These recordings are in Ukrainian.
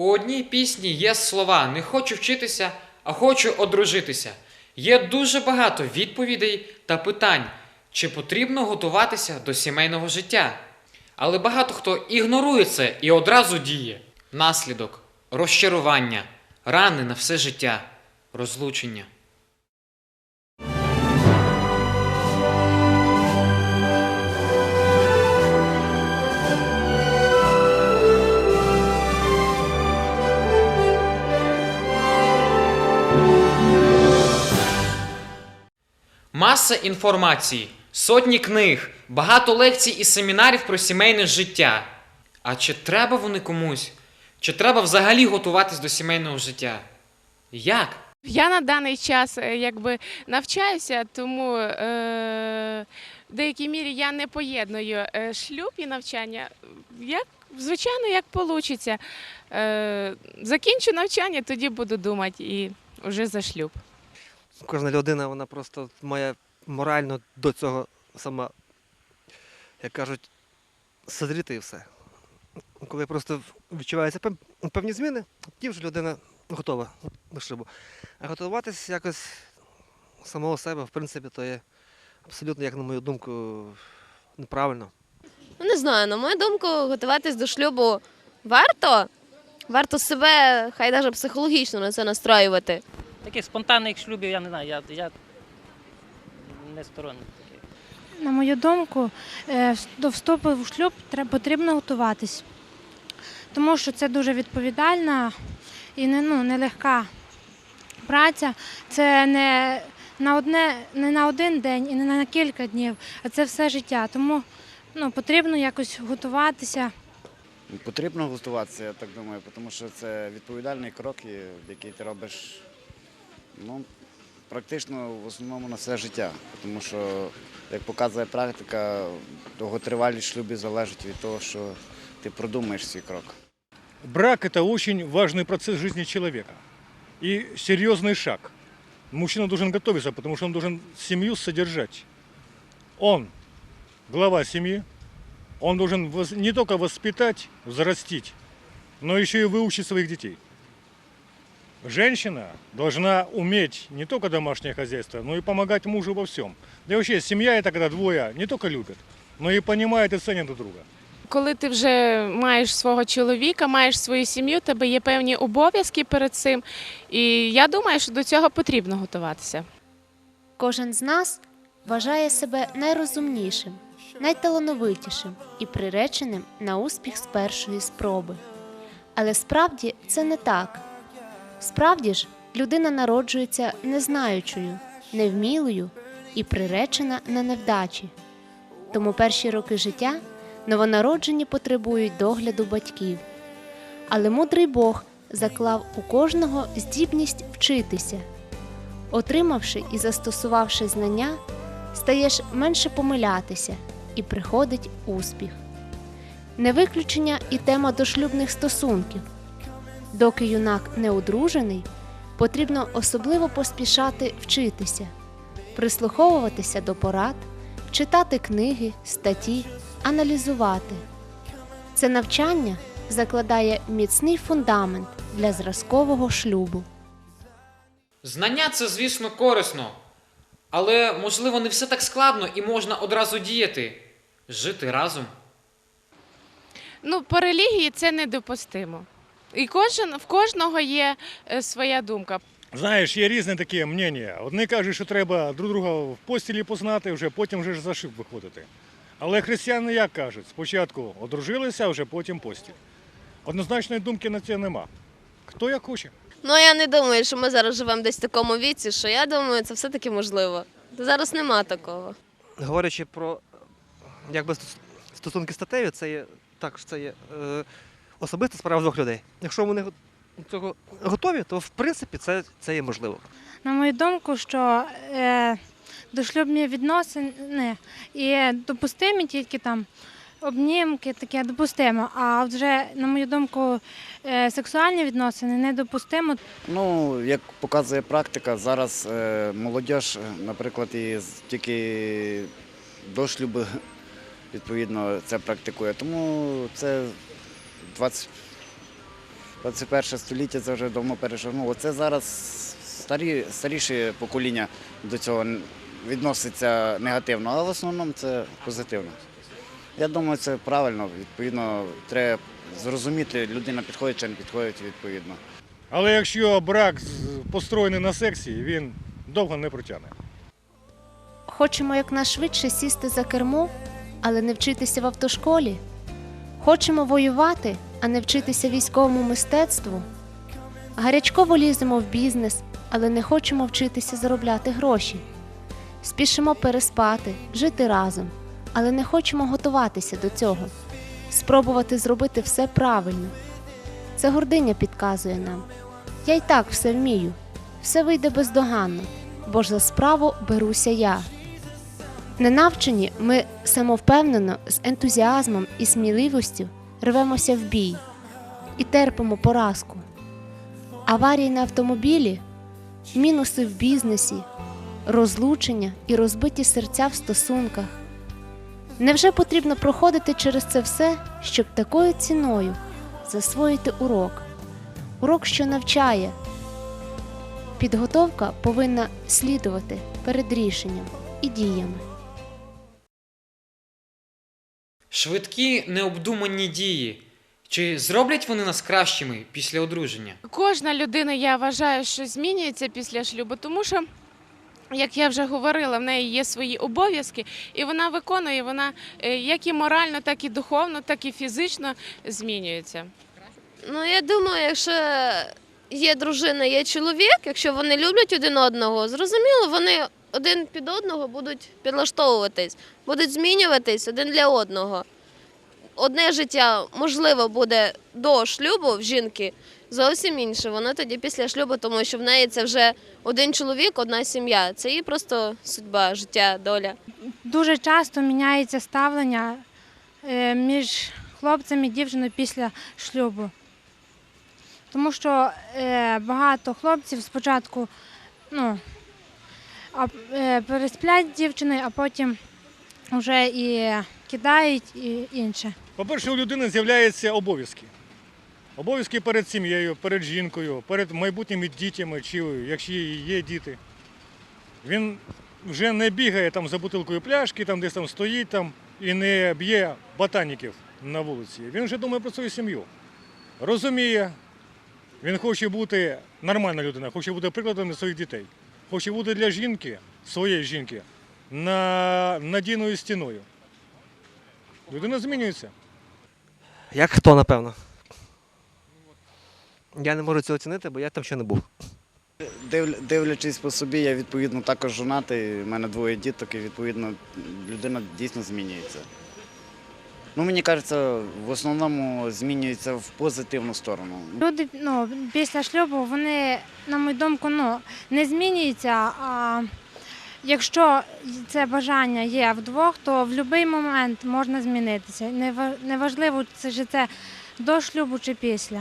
У одній пісні є слова не хочу вчитися, а хочу одружитися. Є дуже багато відповідей та питань, чи потрібно готуватися до сімейного життя. Але багато хто ігнорує це і одразу діє. Наслідок розчарування, рани на все життя, розлучення. Маса інформації, сотні книг, багато лекцій і семінарів про сімейне життя. А чи треба вони комусь? Чи треба взагалі готуватись до сімейного життя? Як? Я на даний час е, якби навчаюся, тому е, в деякій мірі я не поєдную е, шлюб і навчання. Як, звичайно, як вийде. Е, закінчу навчання, тоді буду думати і вже за шлюб. Кожна людина, вона просто має морально до цього сама, як кажуть, созріти і все. Коли просто відчуваються певні зміни, тоді вже людина готова до шлюбу. А готуватися якось самого себе, в принципі, то є абсолютно, як на мою думку, неправильно. Ну, не знаю, на мою думку, готуватись до шлюбу варто. Варто себе, хай навіть психологічно на це настроювати. Таких спонтанних шлюбів я не знаю, я, я не сторонник. На мою думку, е, до вступу в шлюб потрібно готуватись, тому що це дуже відповідальна і не, ну, нелегка праця. Це не на, одне, не на один день і не на кілька днів, а це все життя. Тому ну, потрібно якось готуватися. Потрібно готуватися, я так думаю, тому що це відповідальний крок, який ти робиш ну, практично в основному на все життя. Тому що, як показує практика, довготривалість шлюбів залежить від того, що ти продумаєш свій крок. Брак – это очень важный процесс в жизни человека и серьезный шаг. Мужчина должен готовиться, потому что он должен семью содержать. Он глава семьи, он должен вос- не только воспитать, взрастить, но еще и выучить своих детей. Женщина должна уметь не только домашнее хозяйство, но и помогать мужу во всем. Да и вообще семья – это когда двое не только любят, но и понимают и ценят друг друга. Коли ти вже маєш свого чоловіка, маєш свою сім'ю, у тебе є певні обов'язки перед цим. І я думаю, що до цього потрібно готуватися. Кожен з нас вважає себе найрозумнішим, найталановитішим і приреченим на успіх з першої спроби. Але справді це не так. Справді ж, людина народжується незнаючою, невмілою і приречена на невдачі. Тому перші роки життя новонароджені потребують догляду батьків. Але мудрий Бог заклав у кожного здібність вчитися. Отримавши і застосувавши знання, стаєш менше помилятися і приходить успіх. Не виключення і тема дошлюбних стосунків. Доки юнак не одружений, потрібно особливо поспішати вчитися, прислуховуватися до порад, читати книги, статті, аналізувати. Це навчання закладає міцний фундамент для зразкового шлюбу. Знання це, звісно, корисно, але можливо не все так складно і можна одразу діяти, жити разом. Ну, по релігії це недопустимо. І кожен, в кожного є е, своя думка. Знаєш, є різні такі мнення. Одні кажуть, що треба друг друга в постілі познати, вже потім вже за шлюб виходити. Але християни як кажуть, спочатку одружилися, а вже потім постіль. Однозначної думки на це нема. Хто як хоче. Ну я не думаю, що ми зараз живемо десь в такому віці, що я думаю, це все-таки можливо. Зараз нема такого. Говорячи про якби, стосунки статеві, це є також це є е, особиста справа двох людей. Якщо вони цього готові, то в принципі це, це є можливо. На мою думку, що е, дошлюбні відносини і допустимі тільки там обнімки, таке допустимо. А вже, на мою думку, е, сексуальні відносини недопустимо. Ну, як показує практика, зараз е, молодь, е, наприклад, і тільки до шлюбу, відповідно, це практикує. Тому це 20, 21 століття це вже давно перешагнуло. Це зараз старі, старіше покоління до цього відноситься негативно, але в основному це позитивно. Я думаю, це правильно. Відповідно, треба зрозуміти, людина підходить чи не підходить відповідно. Але якщо брак построєний на сексі, він довго не протягне. Хочемо якнайшвидше сісти за кермо, але не вчитися в автошколі. Хочемо воювати, а не вчитися військовому мистецтву. Гарячково ліземо в бізнес, але не хочемо вчитися заробляти гроші. Спішимо переспати, жити разом, але не хочемо готуватися до цього, спробувати зробити все правильно. Це гординя підказує нам. Я й так все вмію, все вийде бездоганно, бо ж за справу беруся я. Ненавчені ми самовпевнено, з ентузіазмом і сміливістю рвемося в бій і терпимо поразку. Аварії на автомобілі, мінуси в бізнесі, розлучення і розбиті серця в стосунках. Невже потрібно проходити через це все, щоб такою ціною засвоїти урок? Урок, що навчає. Підготовка повинна слідувати перед рішенням і діями. Швидкі необдумані дії. Чи зроблять вони нас кращими після одруження? Кожна людина, я вважаю, що змінюється після шлюбу, тому що. Як я вже говорила, в неї є свої обов'язки, і вона виконує, вона е, як і морально, так і духовно, так і фізично змінюється. Ну, я думаю, якщо є дружина, є чоловік, якщо вони люблять один одного, зрозуміло, вони один під одного будуть підлаштовуватись, будуть змінюватись один для одного. Одне життя, можливо, буде до шлюбу в жінки, зовсім інше. Воно тоді після шлюбу, тому що в неї це вже один чоловік, одна сім'я. Це її просто судьба, життя, доля. Дуже часто міняється ставлення е, між хлопцем і дівчиною після шлюбу. Тому що е, багато хлопців спочатку ну, а, е, пересплять з дівчиною, а потім вже і кидають і інше. По-перше, у людини з'являються обов'язки. Обов'язки перед сім'єю, перед жінкою, перед майбутніми дітями, чи якщо є діти. Він вже не бігає там за бутилкою пляшки, там десь там стоїть там, і не б'є ботаніків на вулиці. Він вже думає про свою сім'ю. Розуміє, він хоче бути нормальна людина, хоче бути прикладом для своїх дітей. Хоче бути для жінки, своєї жінки, на надійною стіною. Людина змінюється. Як хто, напевно. Я не можу це оцінити, бо я там ще не був. Див- Дивлячись по собі, я відповідно також жонатий, у мене двоє діток, і відповідно людина дійсно змінюється. Ну, мені кажеться, в основному змінюється в позитивну сторону. Люди ну, після шлюбу, вони, на мою думку, ну, не змінюються. А якщо це бажання є вдвох, то в будь-який момент можна змінитися. Нева- Неважливо, це ж це до шлюбу чи після.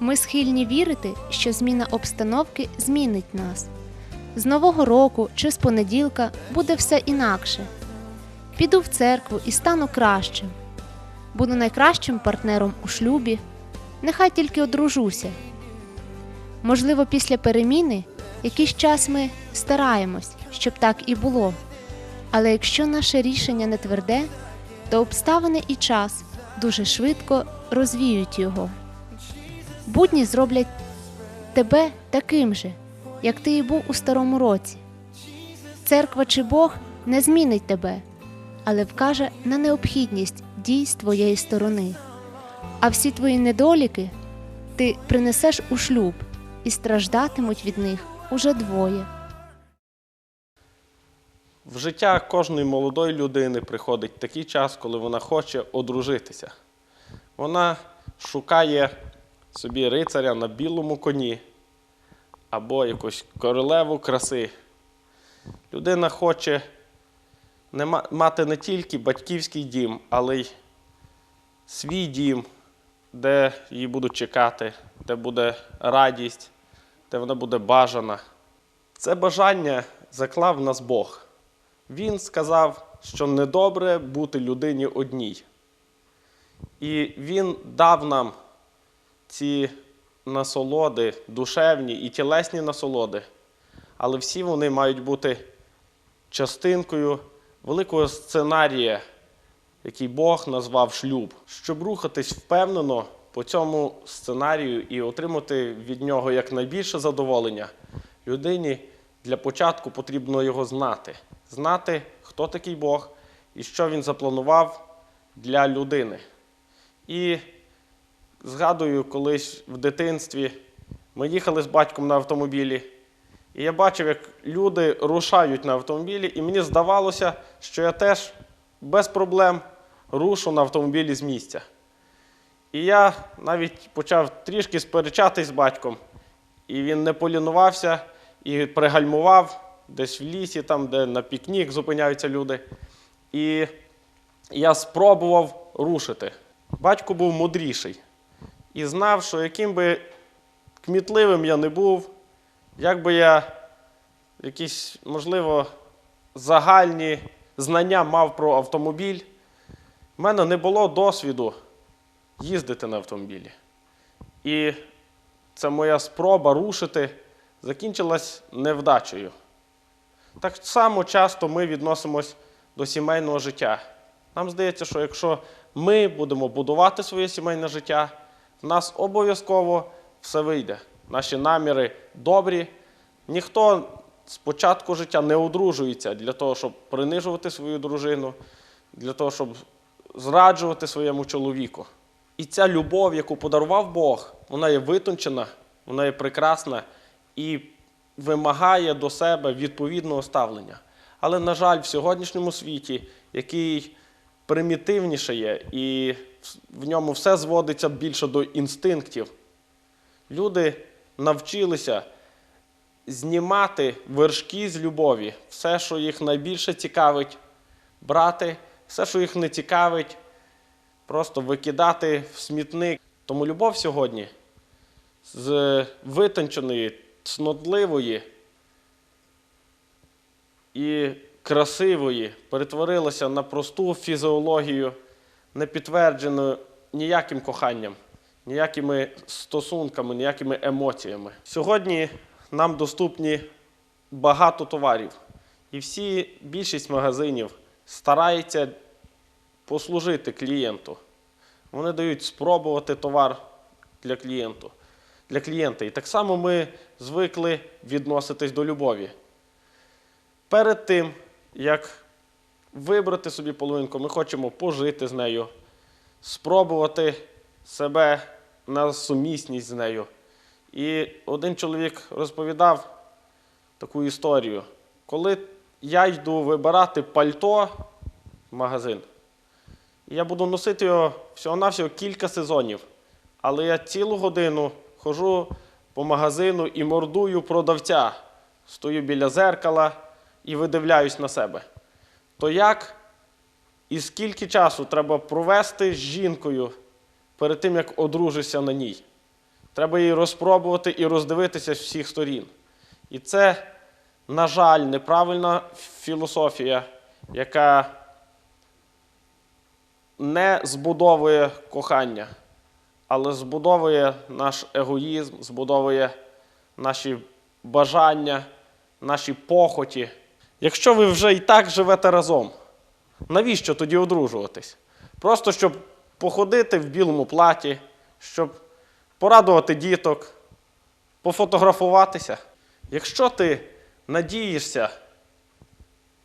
Ми схильні вірити, що зміна обстановки змінить нас. З нового року чи з понеділка буде все інакше. Піду в церкву і стану кращим. Буду найкращим партнером у шлюбі. Нехай тільки одружуся. Можливо, після переміни якийсь час ми стараємось, щоб так і було. Але якщо наше рішення не тверде, то обставини і час дуже швидко розвіють його. Будні зроблять тебе таким же, як ти і був у старому році. Церква чи Бог не змінить тебе, але вкаже на необхідність дій з твоєї сторони. А всі твої недоліки ти принесеш у шлюб і страждатимуть від них уже двоє. В життя кожної молодої людини приходить такий час, коли вона хоче одружитися. Вона шукає собі рицаря на білому коні або якусь королеву краси. Людина хоче мати не тільки батьківський дім, але й свій дім, де її будуть чекати, де буде радість, де вона буде бажана. Це бажання заклав нас Бог. Він сказав, що недобре бути людині одній. І Він дав нам ці насолоди, душевні і тілесні насолоди, але всі вони мають бути частинкою великого сценарія, який Бог назвав шлюб, щоб рухатись впевнено по цьому сценарію і отримати від нього якнайбільше задоволення. Людині для початку потрібно його знати, знати, хто такий Бог і що він запланував для людини. І згадую, колись в дитинстві ми їхали з батьком на автомобілі, і я бачив, як люди рушають на автомобілі, і мені здавалося, що я теж без проблем рушу на автомобілі з місця. І я навіть почав трішки сперечатись з батьком, і він не полінувався і пригальмував десь в лісі, там, де на пікнік зупиняються люди. І я спробував рушити. Батько був мудріший і знав, що яким би кмітливим я не був, як би я якісь, можливо, загальні знання мав про автомобіль, в мене не було досвіду їздити на автомобілі. І ця моя спроба рушити закінчилась невдачею. Так само часто ми відносимось до сімейного життя. Нам здається, що якщо ми будемо будувати своє сімейне життя, в нас обов'язково все вийде. Наші наміри добрі. Ніхто з початку життя не одружується для того, щоб принижувати свою дружину, для того, щоб зраджувати своєму чоловіку. І ця любов, яку подарував Бог, вона є витончена, вона є прекрасна і вимагає до себе відповідного ставлення. Але, на жаль, в сьогоднішньому світі, який примітивніше є, і в ньому все зводиться більше до інстинктів, люди навчилися знімати вершки з любові, все, що їх найбільше цікавить, брати, все, що їх не цікавить, просто викидати в смітник. Тому любов сьогодні з витонченої, цнотливої і красивої перетворилася на просту фізіологію, не підтверджену ніяким коханням, ніякими стосунками, ніякими емоціями. Сьогодні нам доступні багато товарів, і всі більшість магазинів старається послужити клієнту. Вони дають спробувати товар для клієнту, для клієнта. І так само ми звикли відноситись до любові. Перед тим, як вибрати собі половинку, ми хочемо пожити з нею, спробувати себе на сумісність з нею. І один чоловік розповідав таку історію. Коли я йду вибирати пальто в магазин, я буду носити його всього-навсього кілька сезонів. Але я цілу годину ходжу по магазину і мордую продавця. Стою біля зеркала і видивляюсь на себе. То як і скільки часу треба провести з жінкою перед тим, як одружишся на ній? Треба її розпробувати і роздивитися з всіх сторін. І це, на жаль, неправильна філософія, яка не збудовує кохання, але збудовує наш егоїзм, збудовує наші бажання, наші похоті. Якщо ви вже і так живете разом, навіщо тоді одружуватись? Просто щоб походити в білому платі, щоб порадувати діток, пофотографуватися. Якщо ти надієшся,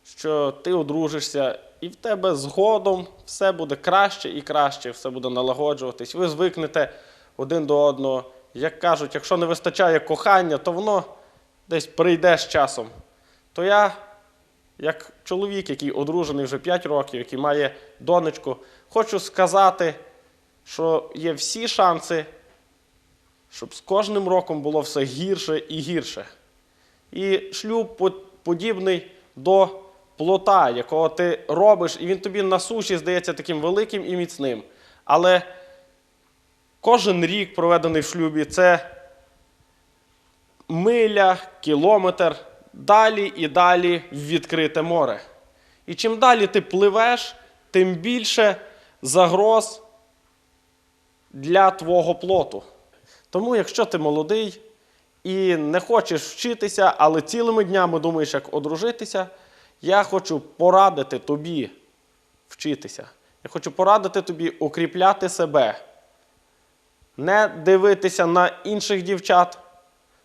що ти одружишся, і в тебе згодом все буде краще і краще, все буде налагоджуватись, ви звикнете один до одного. Як кажуть, якщо не вистачає кохання, то воно десь прийде з часом. То я, як чоловік, який одружений вже 5 років, який має донечку, хочу сказати, що є всі шанси, щоб з кожним роком було все гірше і гірше. І шлюб подібний до плота, якого ти робиш, і він тобі на суші здається таким великим і міцним. Але кожен рік, проведений в шлюбі, це миля, кілометр, далі і далі в відкрите море. І чим далі ти пливеш, тим більше загроз для твого плоту. Тому, якщо ти молодий і не хочеш вчитися, але цілими днями думаєш, як одружитися, я хочу порадити тобі вчитися. Я хочу порадити тобі укріпляти себе, не дивитися на інших дівчат,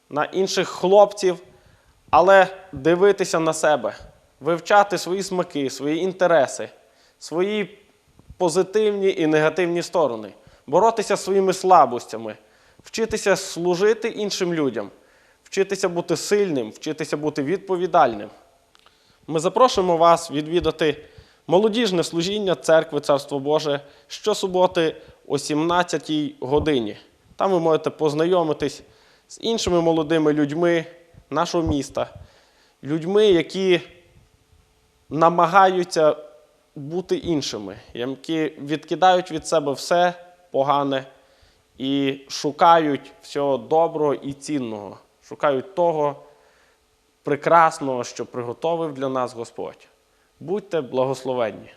на інших хлопців, але дивитися на себе, вивчати свої смаки, свої інтереси, свої позитивні і негативні сторони, боротися своїми слабостями, вчитися служити іншим людям, вчитися бути сильним, вчитися бути відповідальним. Ми запрошуємо вас відвідати молодіжне служіння церкви Царство Боже щосуботи о 17 годині. Там ви можете познайомитись з іншими молодими людьми нашого міста, людьми, які намагаються бути іншими, які відкидають від себе все погане і шукають всього доброго і цінного, шукають того прекрасного, що приготовив для нас Господь. Будьте благословенні.